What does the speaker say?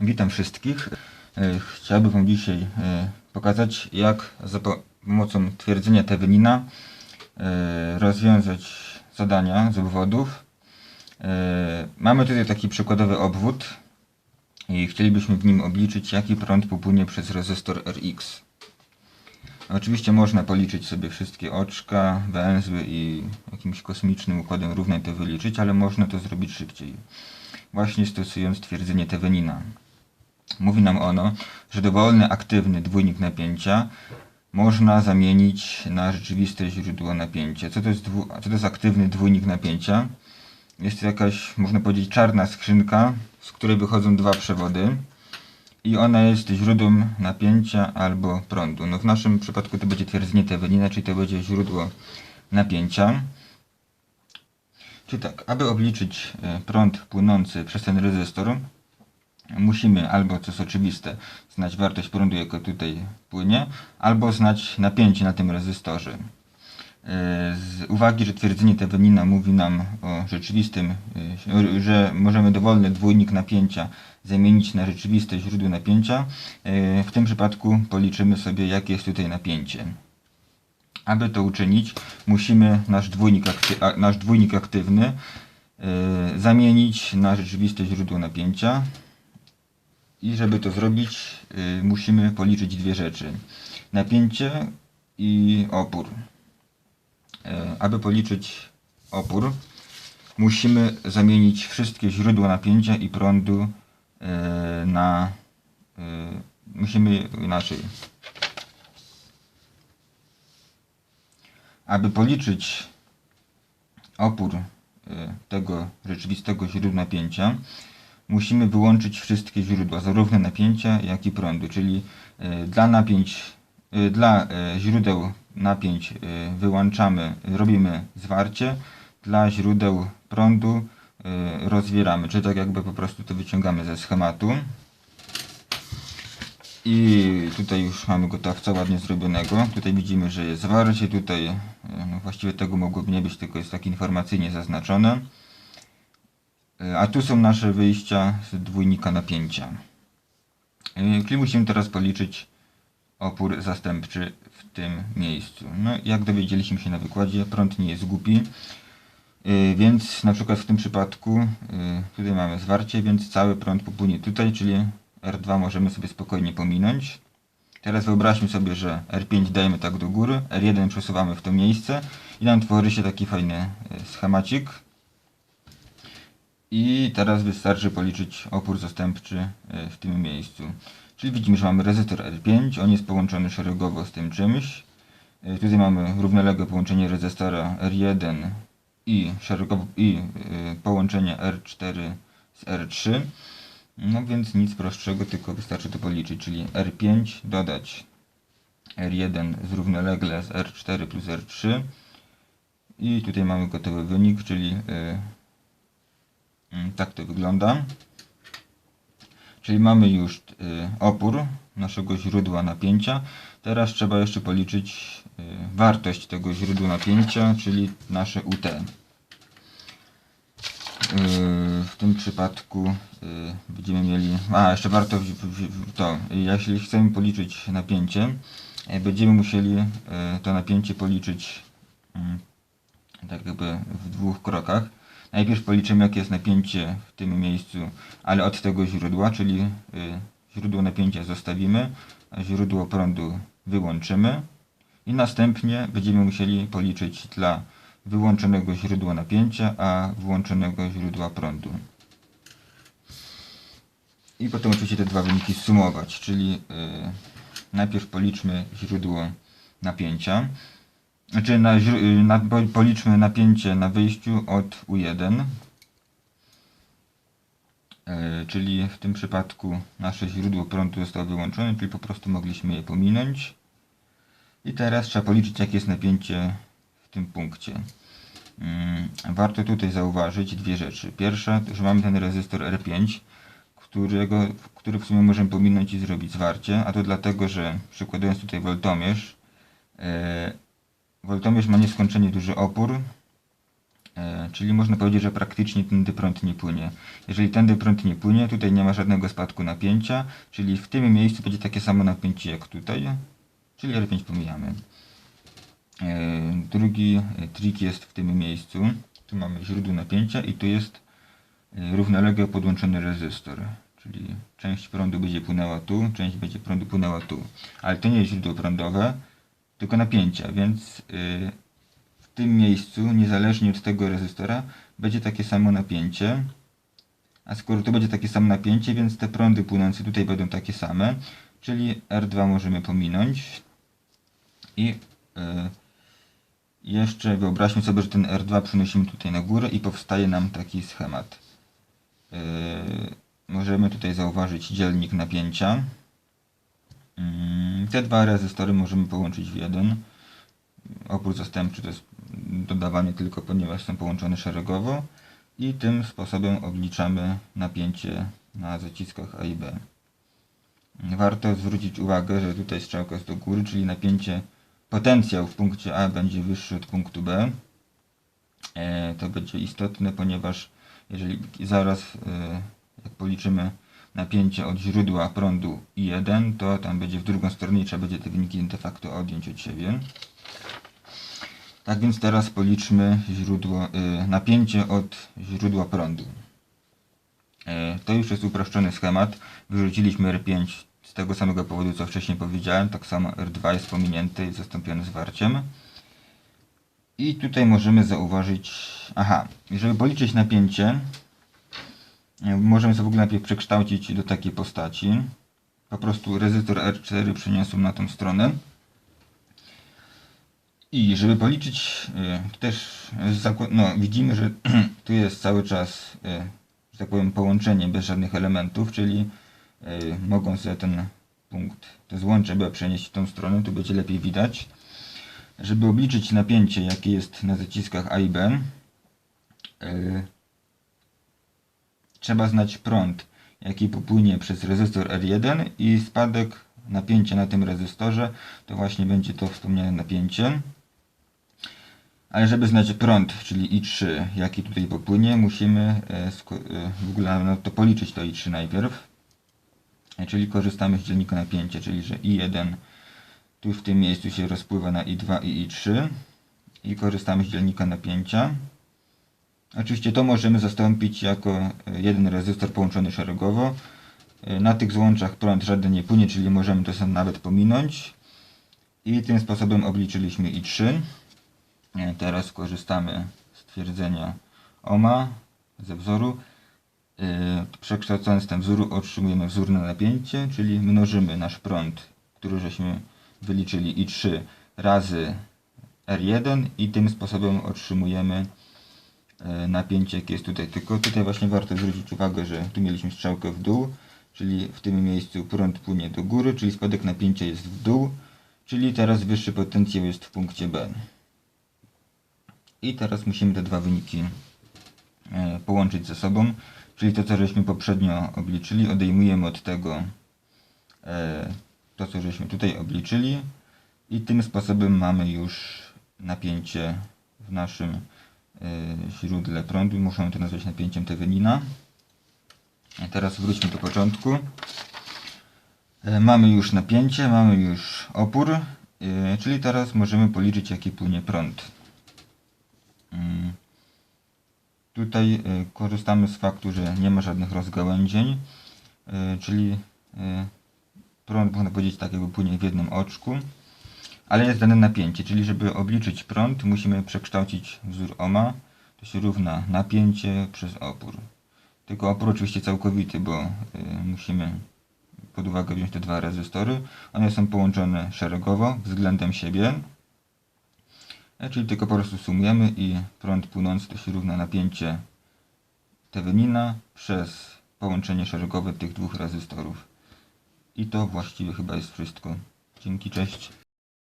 Witam wszystkich. E, Chciałbym Wam dzisiaj e, pokazać, jak za po- pomocą twierdzenia Tewenina e, rozwiązać zadania z obwodów. Mamy tutaj taki przykładowy obwód i chcielibyśmy w nim obliczyć, jaki prąd popłynie przez rezystor RX. Oczywiście można policzyć sobie wszystkie oczka, węzły i jakimś kosmicznym układem równań to wyliczyć, ale można to zrobić szybciej. Właśnie stosując twierdzenie Tewenina. Mówi nam ono, że dowolny aktywny dwójnik napięcia można zamienić na rzeczywiste źródło napięcia. Co to jest, dwu, co to jest aktywny dwójnik napięcia? Jest to jakaś, można powiedzieć, czarna skrzynka, z której wychodzą dwa przewody i ona jest źródłem napięcia albo prądu. No w naszym przypadku to będzie twierdzenie Tewenina, czyli to będzie źródło napięcia. Czyli tak, aby obliczyć e, prąd płynący przez ten rezystor, musimy albo, co jest oczywiste, znać wartość prądu, jaka tutaj płynie, albo znać napięcie na tym rezystorze. Z uwagi, że twierdzenie Tewenina mówi nam o rzeczywistym, e, że możemy dowolny dwójnik napięcia zamienić na rzeczywiste źródło napięcia, e, w tym przypadku policzymy sobie, jakie jest tutaj napięcie. Aby to uczynić, musimy nasz dwójnik, nasz dwójnik aktywny e, zamienić na rzeczywiste źródło napięcia. I żeby to zrobić, y, musimy policzyć dwie rzeczy: napięcie i opór. E, Aby policzyć opór, musimy zamienić wszystkie źródła napięcia i prądu e, na. e, Musimy inaczej. Aby policzyć opór tego rzeczywistego źródła napięcia, musimy wyłączyć wszystkie źródła, zarówno napięcia, jak i prądu, czyli e, dla napięć, e, dla e, źródeł napięć wyłączamy, robimy zwarcie, dla źródeł prądu rozwieramy, czyli tak jakby po prostu to wyciągamy ze schematu. I tutaj już mamy gotowca ładnie zrobionego. Tutaj widzimy, że jest zwarcie, tutaj no właściwie tego mogłoby nie być, tylko jest tak informacyjnie zaznaczone. E, A tu są nasze wyjścia z dwójnika napięcia. E, Czyli musimy teraz policzyć opór zastępczy w tym miejscu. No, jak dowiedzieliśmy się na wykładzie, prąd nie jest głupi, E, więc na przykład w tym przypadku tutaj mamy zwarcie, więc cały prąd popłynie tutaj, czyli R2 możemy sobie spokojnie pominąć. Teraz wyobraźmy sobie, że R5 dajemy tak do góry, R1 przesuwamy w to miejsce i nam tworzy się taki fajny schemacik. I teraz wystarczy policzyć opór zastępczy e, w tym miejscu. Czyli widzimy, że mamy rezystor R5, on jest połączony szeregowo z tym czymś. E, Tutaj mamy równoległe połączenie rezystora R1 i, szeregowo, i e, połączenie R4 z R3. No więc nic prostszego, tylko wystarczy to policzyć, czyli R5 dodać R1 zrównolegle z R4 plus R3 i tutaj mamy gotowy wynik, czyli Tak to wygląda. Czyli mamy już y, opór naszego źródła napięcia. Teraz trzeba jeszcze policzyć y, wartość tego źródła napięcia, czyli nasze UT. Y, W tym przypadku będziemy mieli. A, jeszcze warto to. Jeśli chcemy policzyć napięcie, będziemy musieli to napięcie policzyć mm, tak jakby w dwóch krokach. Najpierw policzymy jakie jest napięcie w tym miejscu, ale od tego źródła, czyli y, źródło napięcia zostawimy, źródło prądu wyłączymy i następnie będziemy musieli policzyć dla wyłączonego źródła napięcia, a włączonego źródła prądu. I potem oczywiście te dwa wyniki sumować, czyli y, najpierw policzmy źródło napięcia. Znaczy na, źró- na, po- policzmy napięcie na wyjściu od U1. E, czyli w tym przypadku nasze źródło prądu zostało wyłączone, czyli po prostu mogliśmy je pominąć. I teraz trzeba policzyć jakie jest napięcie w tym punkcie. Mm, Warto tutaj zauważyć dwie rzeczy. Pierwsza, że mamy ten rezystor R5, którego, który w sumie możemy pominąć i zrobić zwarcie, a to dlatego, że przykładując tutaj woltomierz, e, Woltomierz ma nieskończenie duży opór E, czyli można powiedzieć, że praktycznie tędy prąd nie płynie. Jeżeli tędy prąd nie płynie, tutaj nie ma żadnego spadku napięcia, czyli w tym miejscu będzie takie samo napięcie jak tutaj, czyli R5 pomijamy. E, Drugi trik jest w tym miejscu. Tu mamy źródło napięcia i tu jest e, równolegle podłączony rezystor. Czyli część prądu będzie płynęła tu, część będzie prądu płynęła tu. Ale to nie jest źródło prądowe, tylko napięcia, więc y, w tym miejscu, niezależnie od tego rezystora, będzie takie samo napięcie. A skoro to będzie takie samo napięcie, więc te prądy płynące tutaj będą takie same, czyli R2 możemy pominąć. I y, jeszcze wyobraźmy sobie, że ten R2 przenosimy tutaj na górę i powstaje nam taki schemat. Yy, możemy tutaj zauważyć dzielnik napięcia. Mm, Te dwa rezystory możemy połączyć w jeden. Opór zastępczy to jest dodawanie tylko ponieważ są połączone szeregowo i tym sposobem obliczamy napięcie na zaciskach A i B. Warto zwrócić uwagę, że tutaj strzałka jest do góry, czyli napięcie, potencjał w punkcie A będzie wyższy od punktu B. E, To będzie istotne, ponieważ jeżeli zaraz e, jak policzymy napięcie od źródła prądu I1, to tam będzie w drugą stronę i trzeba będzie te wyniki de facto odjąć od siebie. Tak więc teraz policzmy źródło, y, napięcie od źródła prądu. E, To już jest uproszczony schemat. Wyrzuciliśmy R5 z tego samego powodu, co wcześniej powiedziałem. Tak samo R2 jest pominięty i zastąpiony zwarciem. I tutaj możemy zauważyć, aha, żeby policzyć napięcie, możemy sobie w ogóle najpierw przekształcić do takiej postaci. Po prostu rezystor R4 przeniosłem na tą stronę. I żeby policzyć y, też no, widzimy, że tu jest cały czas, y, że tak powiem, połączenie bez żadnych elementów, czyli mogą sobie ten punkt, to złącze B przenieść w tą stronę, tu będzie lepiej widać. Żeby obliczyć napięcie, jakie jest na zaciskach A i B, trzeba znać prąd, jaki popłynie przez rezystor R1 i spadek napięcia na tym rezystorze, to właśnie będzie to wspomniane napięcie. Ale żeby znać prąd, czyli I3, jaki tutaj popłynie, musimy e, e, w ogóle no, to policzyć to I3 najpierw. E, Czyli korzystamy z dziennika napięcia, czyli że I1 tu w tym miejscu się rozpływa na I2 i I3 i korzystamy z dzielnika napięcia. Oczywiście to możemy zastąpić jako e, jeden rezystor połączony szeregowo. E, Na tych złączach prąd żaden nie płynie, czyli możemy to sobie nawet pominąć. I tym sposobem obliczyliśmy I3. E, Teraz korzystamy z twierdzenia OMA ze wzoru. Przekształcając ten wzór otrzymujemy wzór na napięcie, czyli mnożymy nasz prąd, który żeśmy wyliczyli I3 razy R1 i tym sposobem otrzymujemy napięcie jakie jest tutaj. Tylko tutaj właśnie warto zwrócić uwagę, że tu mieliśmy strzałkę w dół, czyli w tym miejscu prąd płynie do góry, czyli spadek napięcia jest w dół, czyli teraz wyższy potencjał jest w punkcie B. I teraz musimy te dwa wyniki e, połączyć ze sobą, czyli to co żeśmy poprzednio obliczyli, odejmujemy od tego e, to co żeśmy tutaj obliczyli i tym sposobem mamy już napięcie w naszym e, źródle prądu. Muszę to nazwać napięciem Thevenina. Teraz wróćmy do początku. E, Mamy już napięcie, mamy już opór, e, czyli teraz możemy policzyć jaki płynie prąd. Tutaj y, korzystamy z faktu, że nie ma żadnych rozgałęzień, y, czyli y, prąd można powiedzieć tak jakby płynie w jednym oczku, ale jest dane napięcie, czyli żeby obliczyć prąd musimy przekształcić wzór ohma, to się równa napięcie przez opór. Tylko opór oczywiście całkowity, bo musimy pod uwagę wziąć te dwa rezystory. One są połączone szeregowo względem siebie, E, Czyli tylko po prostu sumujemy i prąd płynący to się równa napięcie Thevenina przez połączenie szeregowe tych dwóch rezystorów. I to właściwie chyba jest wszystko. Dzięki, cześć.